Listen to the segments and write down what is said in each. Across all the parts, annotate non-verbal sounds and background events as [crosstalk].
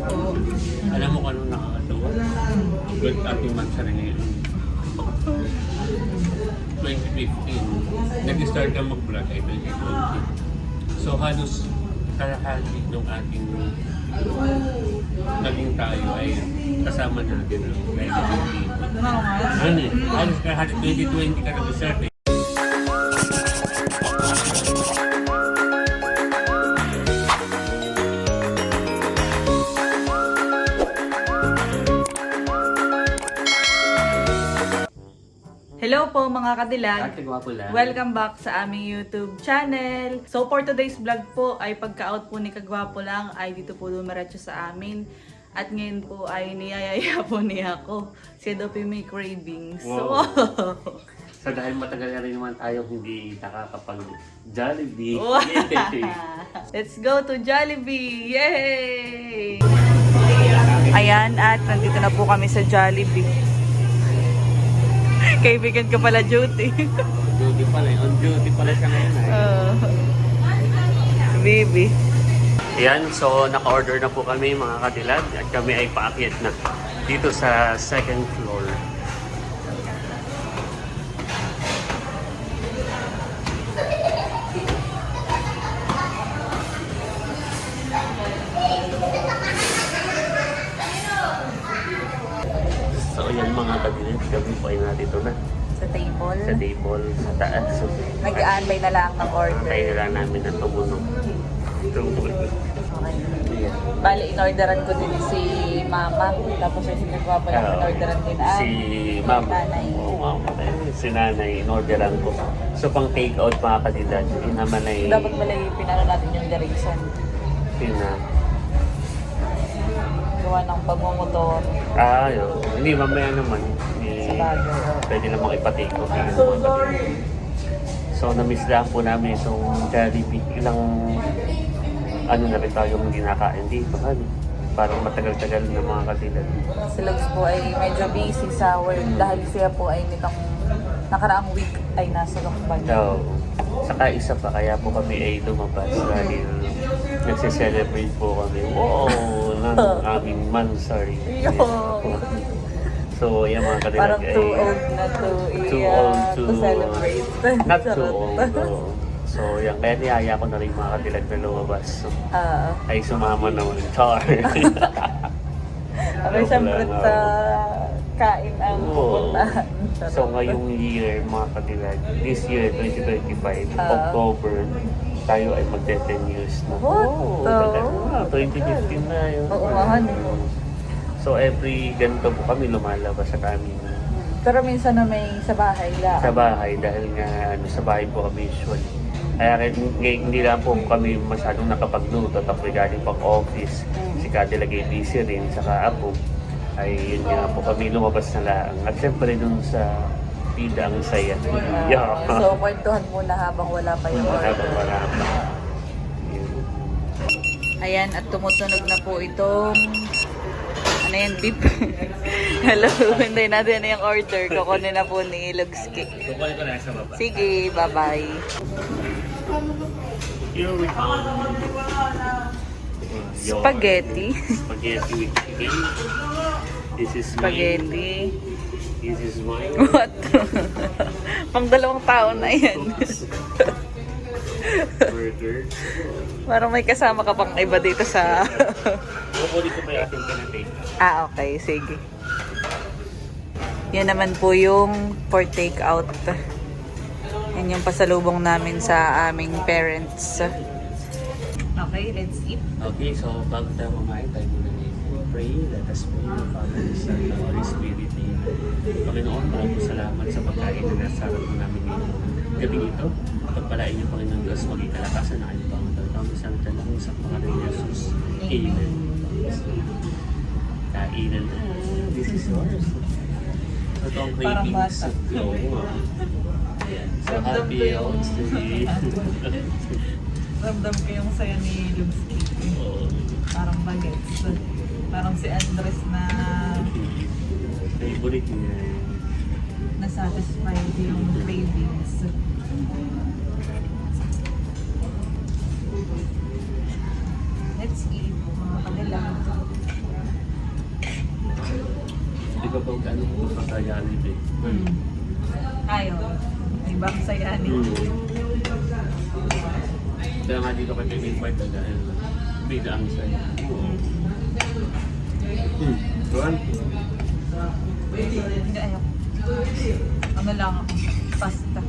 Alam mo kung anong nakakatawa? Good ating ngayon. 2015, nag-start ka mag-vlog ay 2020. So halos kalahati ng ating naging tayo ay kasama natin ang kaya ng team. Oo nga. Ano eh, halos kalahati 2020 ka nag-start eh. Po mga kadilag. Lang. Welcome back sa aming YouTube channel. So for today's vlog po ay pagka-out po ni Kagwapo lang ay dito po dumiretso sa amin. At ngayon po ay niyayaya po niya ako. Siya daw po may cravings. [laughs] So, So dahil matagal na rin naman tayong hindi nakakapag Jollibee. Wow. [laughs] Let's go to Jollibee! Yay! Ayan, at nandito na po kami sa Jollibee. Kaibigan ko pala duty. duty pala, eh. on duty pala siya ngayon ay. Oh. Baby. Ayan, so naka-order na po kami mga kadilag at kami ay paakyat na dito sa second floor. So ayan mga kadilag, kami po ay nandito na Sa table. sa table sa taas. So, Nag-aanbay na lang ng order. Tayo lang namin ang tumunog. Tumunog. Okay. Bali, in-orderan ko din si Mama. Tapos yung sinagwa pa lang, Oo. in-orderan din ah. Si ma'am. Nanay. Oo, ma'am. Si nanay, in-orderan ko. So, pang take out mga kadilag, yun naman ay Dapat pala yung pinano natin yung direction. pina. Gawa ng pagmumotor. Ah, yun. Hindi, mamaya naman. Eh, Sa bagay. pwede namang yun, So sorry. So, na-miss lang po namin itong Jollibee. Ilang ano na rin tayong hindi nakain dito. Ano? Parang matagal-tagal na mga kadilag. Si Lugs po ay medyo busy sa work dahil siya po ay nitong nakaraang week ay nasa Lokban. So, saka isa pa, kaya po kami ay lumabas dahil nagse-celebrate po kami. Wow! ng [laughs] aming mansari. Yo! So, yan mga kadilag Parang too old na to, Too i- old uh, to... to celebrate. Not too old. oo. So, yan. Kaya niyaya ko na rin mga kadilag na lumabas. So, Ah. ay sumama naman. Char! Wala nga. sa kain ang pupuntahan. Charot. So ngayong year, mga kadilag, this year, 2025, Ah. October, tayo ay magte-10 years na. The- tagal na. 2015 na yun. Oo honey. So every ganito po kami lumalabas sa kami Pero minsan na may sa bahay lang. sa bahay dahil nga ano, sa bahay po kami usually. Kaya kahit hindi, hindi lang po kami masyadong nakapagluto tapos regarding pang office, si Cadillac ay busy rin, saka apo, ay yun nga po kami lumabas na lang. At syempre dun sa pida ang saya. Ah, Yeah. so, kwentuhan muna habang wala pa yung order. Habang wala pa. Ayan, at tumutunog na po itong ano yan, beef. [laughs] Hello, hindi natin na yung order. Kukunin na po ni Lugski. Kukunin ko na sa baba. Sige, bye-bye. Spaghetti. Spaghetti with chicken. This is. Spaghetti. This is mine. What? [laughs] Pang dalawang tao na yan. Burger. Parang may kasama ka pang iba dito sa... Kukunin ko pa yung ating pinatake. ah, okay. Sige. Yan naman po yung for take out. Yan yung pasalubong namin sa aming parents. Okay, let's eat. Okay, so bago tayo kumain, tayo muna na pray. Let us pray the Father, the Son, the Holy Spirit. Amen. Panginoon, maraming salamat sa pagkain na nasa harap mo namin ngayon. Gabi ito, pagpalain niyo, Panginoon Diyos, maging kalakasan na kayo pang Kami sa talong sa pangalan ni Jesus. Amen. Kainan na. This is yours. Parang cravings. Oo. So Ramdam ko happy out today. Ramdam ko yung saya ni Lumski. Parang bagets. Parang si Andres na Favorite niya. nasatisfied yung cravings. Let's eat mga kanilang. ka pa ano pa sa Jollibee. Hmm. Ayaw. Ay, bang sayani. Hmm. Kaya nga dito kay Pipin White dahil bida ang saya. Hmm. Tuan? Hindi, ayaw. Ano lang ako? Pasta.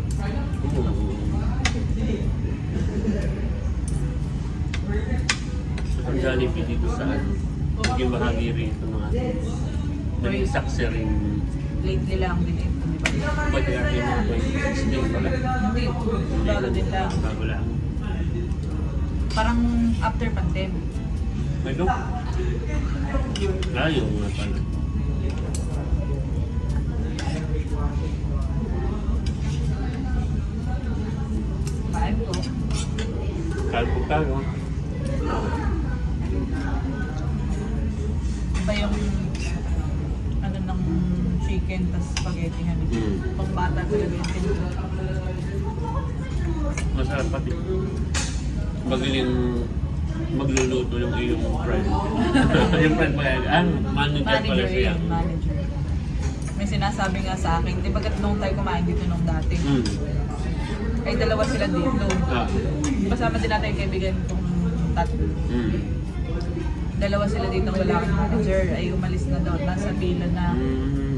Ang Jollibee dito sa ano, naging bahagi rin ito ng ating naging saksi rin Lately lang din ito, di ba? pwede natin yung 2016 pala. Hindi. Bago din lang. Bago lang. Parang after pandemic. May go? Layo nga pala. Kain ko. Kalpo ka, no? Iba yung ano ng chicken tas spaghetti ano. Hmm. Pang bata talaga yung. Masarap pati. Magaling magluluto yung iyong friend. [laughs] yung friend mo ah, manager pala Manager siya. yun, manager. May sinasabi nga sa akin, di ba kat nung tayo kumain dito nung dati, Hmm. ay dalawa sila dito. Ah. Kasama din natin yung kaibigan kong tatlo. Hmm. Dalawa sila dito wala akong manager, ay umalis na daw, nasa pila na Hmm.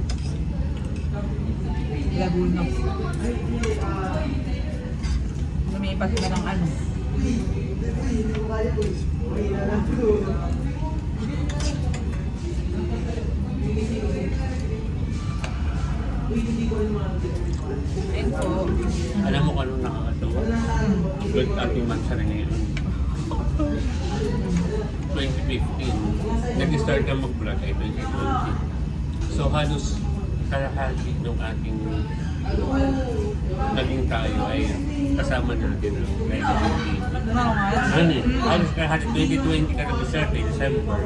Laguna. Lumipat na ng ano. Alam mo kung anong nakakatawa? Good ating mansa rin ngayon. 2015, nag-start ka mag-vlog ay 2020. So halos kalahati ng ating naging tayo ay kasama natin ang Live TV. Ano eh, halos kalahati 2020 ka nag-start eh, December.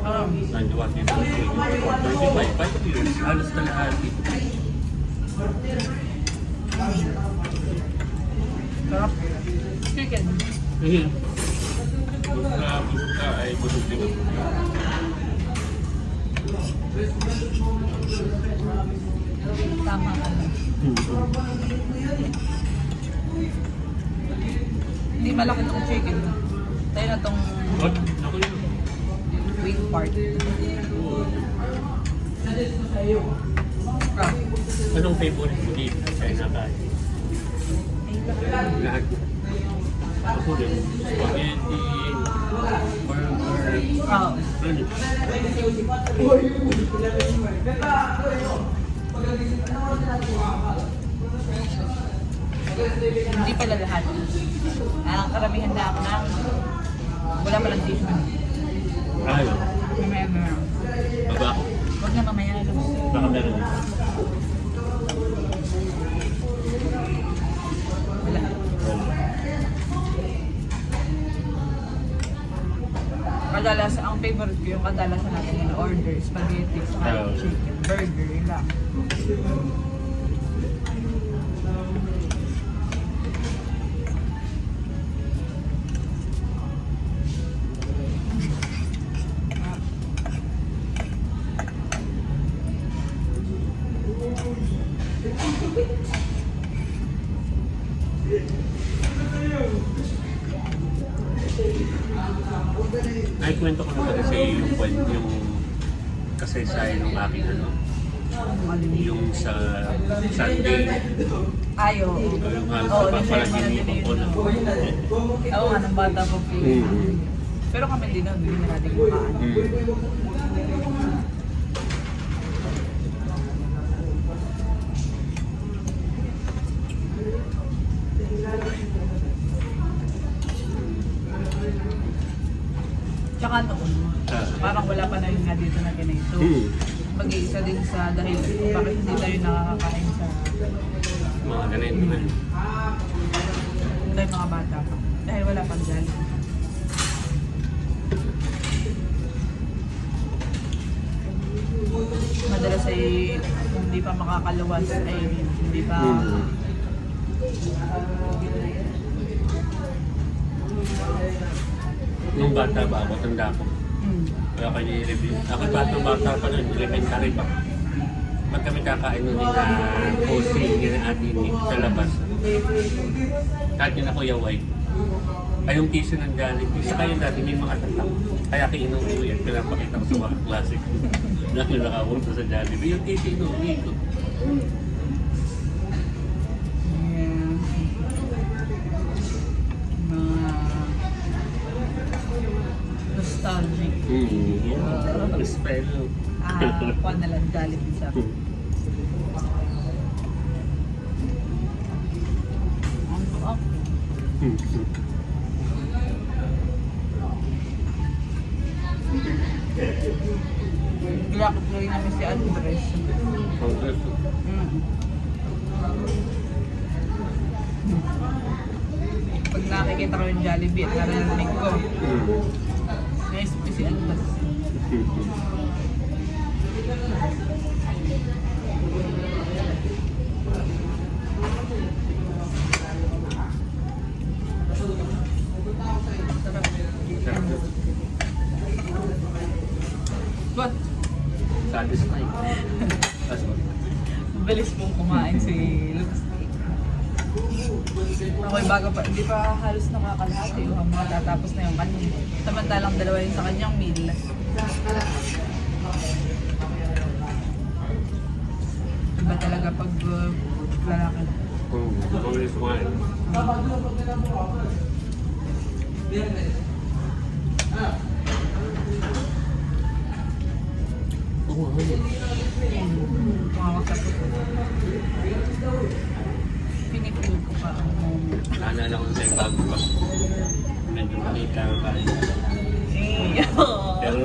Nandiwa ka yung 25, 5 years, halos kalahati. Sarap. Chicken. Ka, busog ka, ay busog din. Tama ka lang. Hindi malaki itong chicken. Tayo na itong wing part. Ah. Anong favorite mo dito sa inakain? Lahat. Ako rin. Spaghetti, burger, Ah. ano? Hindi pala lahat. Ang karamihan na ako ng wala palang tissue. Ayaw. Mamaya mamaya. Baba. Huwag na mamaya. Luz. Baka meron. Wala. Kadalasan, ang favorite ko yung kadalasan natin yung order, spaghetti, saka Oh. chicken, burger, yun lang. Naikwento ko na kasi yung kwento, yung kasaysayan ng aking ano, yung sa Sunday, Ayo. yung mo na din papalaginipan ko na. Oo nga, ng bata ko. Mm. Pero kami din hindi na natin kumaan. Mm. Tsaka noon, Ah. parang wala pa na yung nga dito na ganito. Mm. Mag-iisa din sa dahil bakit hindi tayo nakakakain sa Mga ganito na. dahil mga bata pa. Dahil wala pang dyan. Madalas ay kung hindi pa makakaluwas ay hindi pa Mm. Nung bata ba ako, tanda ko. Mm. Kaya kanya i-review. Ako bata bata pa nun, elementary pa. Pag kami kakain nun na posting yun ang ating sa labas. Kahit yun ako yaway. Ay yung tissue ng Jollibee. Sa kayo dati may mga tatak. Kaya kinuwi at pinapakita ko sa mga classic. Dahil nakapunta sa Jollibee. Yung tissue inuwi ko. Hmm, yeah. Spell. Ah, kuha na lang Jollibee sa Hmm. Ang. Hmm. Gilakot ko rin namin si Andres. Congress. Mm. Pag nakikita ko yung Jollibee at narinig ko, Hmm. Naisip ko si Andres. What? Satisfied. [laughs] That's what. Mabilis pong kumain si. Ako'y bago pa, hindi pa halos nakakalahati o mga tatapos na yung kanin. Samantalang dalawa yun sa kanyang meal. Iba talaga pag uh, lalaki. Hmm. Congress one. Oo, ayun. Tumawag sa puso. Pinipil ko pa. Naalala ko sa bago pa. Medyo makita ko kayo. Pero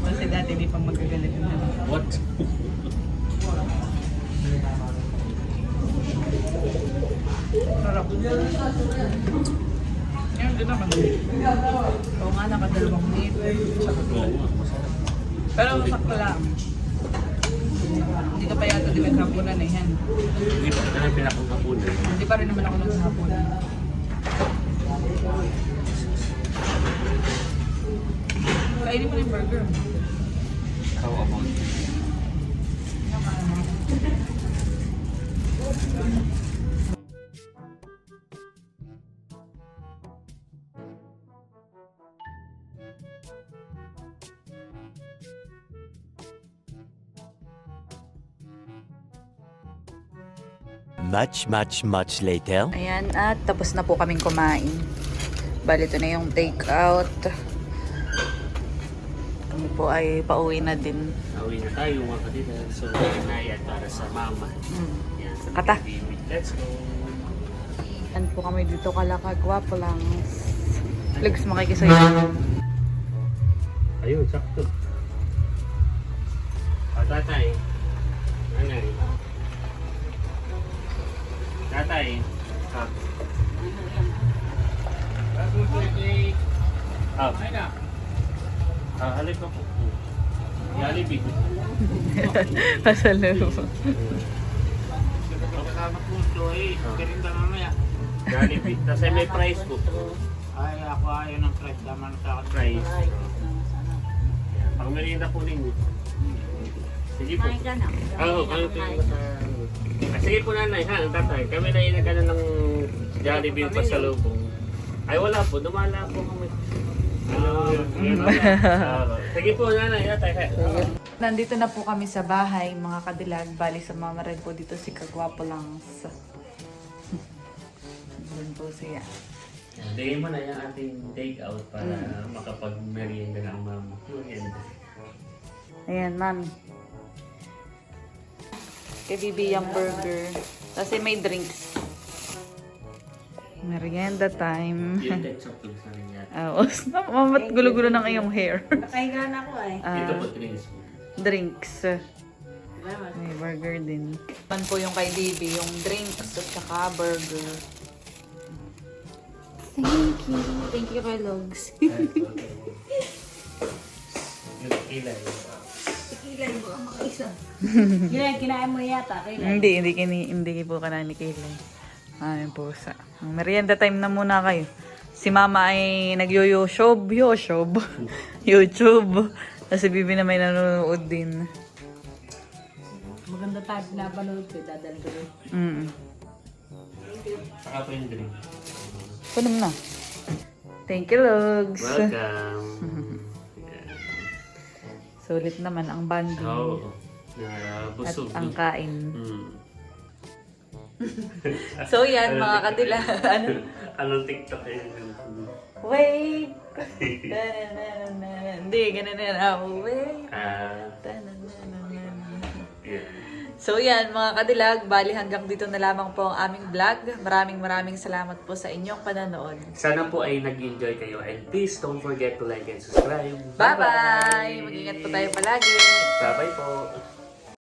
Kasi dati di pa magagalit na. what? Sarap. Yan din naman. Oo nga, nakadalawang masarap. Pero ka pa yata din naghapunan eh. Yan. Hindi pa kita na pinakakapunan. Hindi pa rin naman ako naghapunan. Kainin mo na yung burger. How about Yung ano. Much, much, much later. Ayan, at tapos na po kaming kumain. Bali, ito na yung take out. Kami po ay pauwi na din. Uwi na tayo mga kanila. So, inayat para sa mama. Mm. Yan, sa Kata. Let's go. Yan po kami dito kalakagwapo lang. Legs makikisayo. Ayun, sakto. Ah, Tatay. Ah. Ah. Ah, halip ko po. Jollibee. [laughs] Pasalubong. Kasama po ito eh. Galing ka mamaya. Tapos ay may price po. Ay, ako ayaw ng price. Tama na sa akin. Price. Pang merienda po ninyo. Sige po. Ka na. Oo, ano po yung sa... Sige po nanay, ha, tatay. Kami na yung nagano ng Jollibee pa sa lubong. Ay wala po, dumala po kami. Ano, yun, sige po nanay, tatay. ha. Nandito na po kami sa bahay, mga kadilag. Bali sa mama rin po dito si Kagwapo lang. Doon po siya. Bigay mo na yung ating take out para makapag-merienda ang mama. Ayan, mami. Kay Bibi yung burger. Kasi may drinks. Merienda time. Yung ketchup lang [laughs] sa rin yan. [laughs] Oo. Mamat gulo-gulo ng iyong hair. [laughs] Nakahiga na ako eh. Ito Ah, po, drinks. drinks. May burger din. Pan po yung kay Bibi, yung drinks at saka burger. Thank you. Thank you kay Logs. Yung kilay. Kilay mo ang makaisa. [laughs] Kilay, kinain mo yata. Kilay. Hindi, hindi, kini, hindi po ka na ni Kaylay. Ayun po sa. Ang merienda time na muna kayo. Si mama ay nag-yoyoshop, yoshop, [laughs] YouTube. Tapos si Bibi na may nanonood din. Maganda tayo pinapanood ko. Dadal ko rin. Mm. Saka po yung drink. Kunin mo na. Thank you, Lugs. Welcome. [laughs] Sulit naman ang bonding. Oo. Uh, At busog. ang kain. Mm. [laughs] So yan, mga kadila. ano? Anong TikTok yun? Wait! Hindi, ganun na. Wait! Ah. So yan, mga kadilag, bali hanggang dito na lamang po ang aming vlog. Maraming maraming salamat po sa inyong pananood. Sana po ay nag-enjoy kayo and please don't forget to like and subscribe. Bye-bye! Mag-ingat po tayo palagi. Bye-bye po.